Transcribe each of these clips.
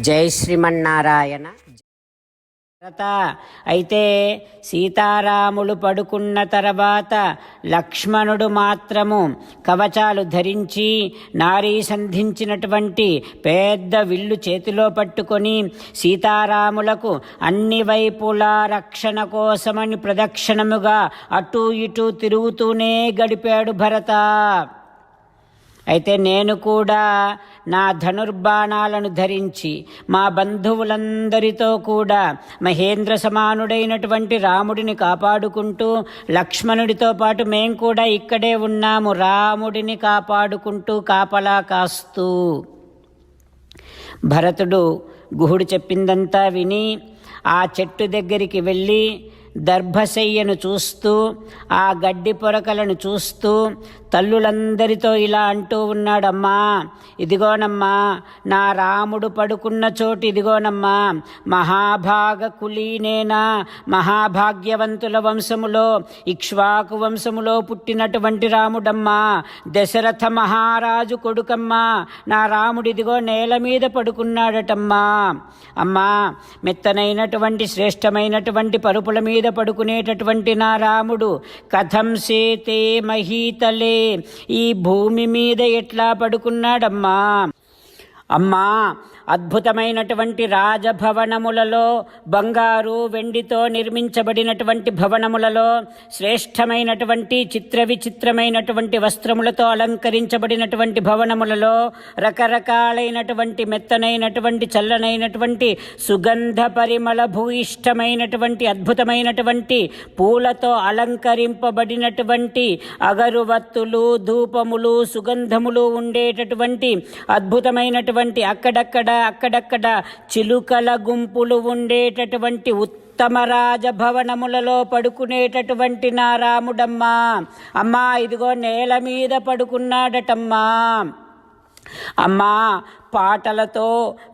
జై శ్రీమన్నారాయణ. భరత అయితే సీతారాములు పడుకున్న తర్వాత లక్ష్మణుడు మాత్రము కవచాలు ధరించి నారీ సంధించినటువంటి పెద్ద విల్లు చేతిలో పట్టుకొని సీతారాములకు అన్ని వైపులా రక్షణ కోసమని ప్రదక్షిణముగా అటూ ఇటూ తిరుగుతూనే గడిపాడు భరత. అయితే నేను కూడా నా ధనుర్బాణాలను ధరించి మా బంధువులందరితో కూడా మహేంద్ర సమానుడైనటువంటి రాముడిని కాపాడుకుంటూ లక్ష్మణుడితో పాటు మేం కూడా ఇక్కడే ఉన్నాము రాముడిని కాపాడుకుంటూ కాపలా కాస్తూ. భరతుడు గుహుడు చెప్పిందంతా విని ఆ చెట్టు దగ్గరికి వెళ్ళి దర్భశయ్యను చూస్తూ ఆ గడ్డి పొరకలను చూస్తూ తల్లులందరితో ఇలా అంటూ ఉన్నాడమ్మా ఇదిగోనమ్మా నా రాముడు పడుకున్న చోటు ఇదిగోనమ్మా మహాభాగ కులీనేనా మహాభాగ్యవంతుల వంశములో ఇక్ష్వాకు వంశములో పుట్టినటువంటి రాముడమ్మా దశరథ మహారాజు కొడుకమ్మా నా రాముడు ఇదిగో నేల మీద పడుకున్నాడటమ్మా. అమ్మా మెత్తనైనటువంటి శ్రేష్టమైనటువంటి పరుపుల మీద పడుకునేటటువంటి నా రాముడు కథం సేతే మహీతలే ఈ భూమి మీద ఎట్లా పడుకున్నాడమ్మా? అమ్మా అద్భుతమైనటువంటి రాజభవనములలో బంగారు వెండితో నిర్మించబడినటువంటి భవనములలో శ్రేష్టమైనటువంటి చిత్ర విచిత్రమైనటువంటి వస్త్రములతో అలంకరించబడినటువంటి భవనములలో రకరకాలైనటువంటి మెత్తనైనటువంటి చల్లనైనటువంటి సుగంధ పరిమళ భూయిష్టమైనటువంటి అద్భుతమైనటువంటి పూలతో అలంకరింపబడినటువంటి అగరువత్తులు ధూపములు సుగంధములు ఉండేటటువంటి అద్భుతమైనటువంటి అక్కడక్కడ అక్కడక్కడ చిలుకల గుంపులు ఉండేటటువంటి ఉత్తమ రాజభవనములలో పడుకునేటటువంటి నా రాముడమ్మా అమ్మా ఇదిగో నేల మీద పడుకున్నాడటమ్మా. అమ్మా పాటలతో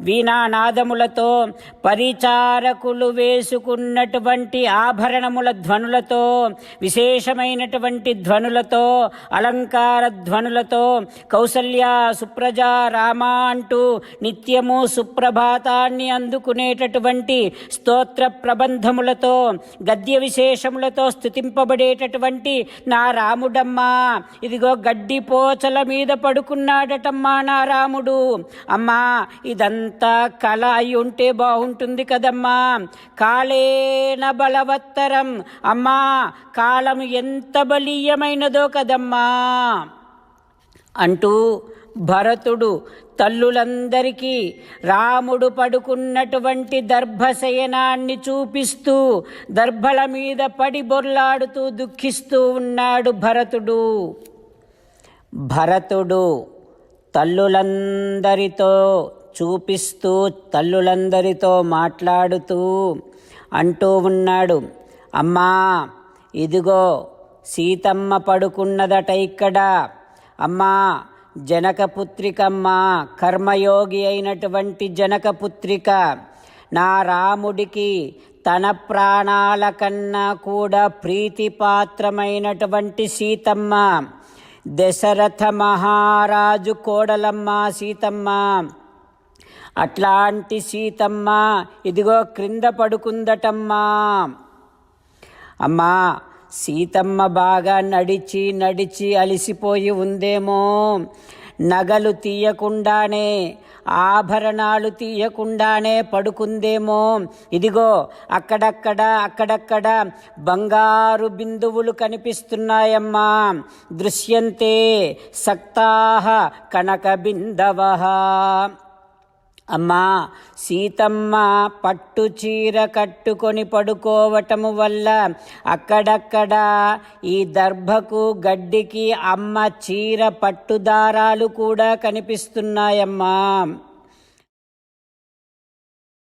వీణానాదములతో పరిచారకులు వేసుకున్నటువంటి ఆభరణముల ధ్వనులతో విశేషమైనటువంటి ధ్వనులతో అలంకార ధ్వనులతో కౌసల్య సుప్రజ రామ అంటూ నిత్యము సుప్రభాతాన్ని అందుకునేటటువంటి స్తోత్ర ప్రబంధములతో గద్య విశేషములతో స్థుతింపబడేటటువంటి నా రాముడమ్మా ఇదిగో గడ్డి పోచల మీద పడుకున్నాడటమ్మా నా రాముడు అమ్మా ఇదంతా కళ అయి ఉంటే బాగుంటుంది కదమ్మా. కాళేన బలవత్తరం. అమ్మా కాలం ఎంత బలీయమైనదో కదమ్మా. అంటూ భరతుడు తల్లులందరికీ రాముడు పడుకున్నటువంటి దర్భశయనాన్ని చూపిస్తూ దర్భల మీద పడి బొర్లాడుతూ దుఃఖిస్తూ ఉన్నాడు భరతుడు. భరతుడు తల్లులందరితో చూపిస్తూ తల్లులందరితో మాట్లాడుతూ అంటూ ఉన్నాడు. అమ్మా ఇదిగో సీతమ్మ పడుకున్నదట ఇక్కడ. అమ్మా జనకపుత్రికమ్మ కర్మయోగి అయినటువంటి జనకపుత్రిక నా రాముడికి తన ప్రాణాల కన్నా కూడా ప్రీతిపాత్రమైనటువంటి సీతమ్మ. దశరథ మహారాజు కోడలమ్మ సీతమ్మ. అట్లాంటి సీతమ్మ ఇదిగో క్రింద పడుకుందటమ్మా. అమ్మా సీతమ్మ బాగా నడిచి నడిచి అలిసిపోయి ఉందేమో. నగలు తీయకుండానే ఆభరణాలు తీయకుండానే పడుకుందేమో. ఇదిగో అక్కడక్కడ అక్కడక్కడ బంగారు బిందువులు కనిపిస్తున్నాయమ్మా. దృశ్యంతే సక్తాహ కనక బిందవ అమ్మా సీతమ్మ పట్టు చీర కట్టుకొని పడుకోవటము వల్ల అక్కడక్కడ ఈ దర్భకు గడ్డికి అమ్మ చీర పట్టుదారాలు కూడా కనిపిస్తున్నాయమ్మా.